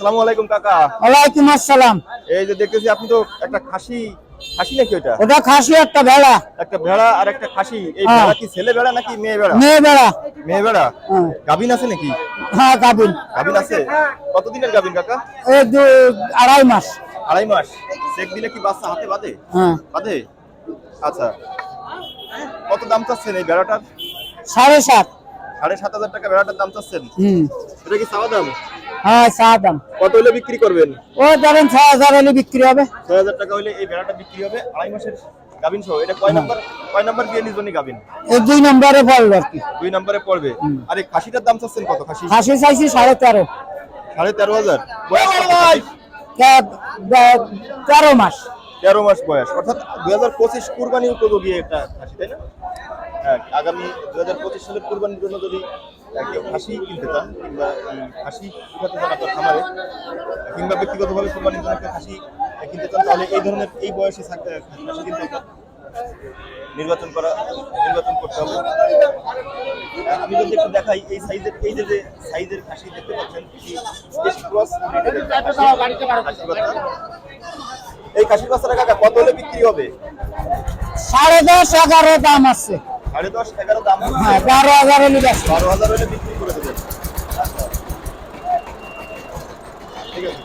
আসসালামু আলাইকুম কাকা। ওয়ালাইকুম আসসালাম। এই যে দেখতেছি আপনি তো একটা খাসি খাসি নাকি ওটা ওটা খাসি একটা ভেড়া। একটা ভেড়া আর একটা খাসি। এই হ্যাঁ। ভেড়া কি ছেলে ভেড়া নাকি মেয়ে ভেড়া? মেয়ে ভেড়া। মেয়ে ভেড়া? হ্যাঁ। গাবিন আছে নাকি? হ্যাঁ গাবিন গাবিন আছে? কতদিনের গাবিন কাকা? এই দু আড়াই মাস। আড়াই মাস। চেক দিলে কি বাচ্চা হাতে বাঁধে? হ্যাঁ। বাঁধে? আচ্ছা। কত দাম চাচ্ছেন এই ভেড়াটার? সাড়ে সাত। সাড়ে সাত হাজার টাকা ভেড়াটার দাম চাচ্ছেন? হুম। এটা কি চাওয়া দাম? হ্যাঁ চা দাম কত হলে বিক্রি করবেন? ও ধরেন ছয় হাজার হলে বিক্রি হবে। ছয় হাজার টাকা হলে এই ভেড়াটা বিক্রি হবে। আড়াই মাসের গাবিন সহ। এটা কয় নাম্বার কয় নাম্বার বিয়ে নিজনি গাবিন এই দুই নম্বরে আর কি। দুই নম্বরে পড়বে। আর খাসিটার দাম চাচ্ছেন কত? খাসি? খাসি চাইছি সাড়ে তেরো। সাড়ে তেরো হাজার। তেরো মাস। তেরো মাস বয়স। অর্থাৎ দুই হাজার পঁচিশ কুরবানি উপযোগী একটা খাসি তাই না? আগামী দু হাজার পঁচিশ সালের কুরবানির জন্য যদি কেউ খাসি কিনতে চান কিংবা খাসি উঠাতে চান আপনার খামারে, কিংবা ব্যক্তিগতভাবে কুরবানির জন্য একটা খাসি কিনতে চান, তাহলে এই ধরনের, এই বয়সে খাসি কিনতে নির্বাচন করা, নির্বাচন করতে হবে। আমি যদি একটু দেখাই, এই সাইজের, এই যে সাইজের খাসি দেখতে পাচ্ছেন এই খাসির বাচ্চাটা কাকা কত হলে বিক্রি হবে? সাড়ে দশ এগারো দাম আছে। সাড়ে দশ এগারো দাম হ্যাঁ বারো হাজার হলে বেশি। বারো হাজার হলে বিক্রি করে দেবেন। ঠিক আছে।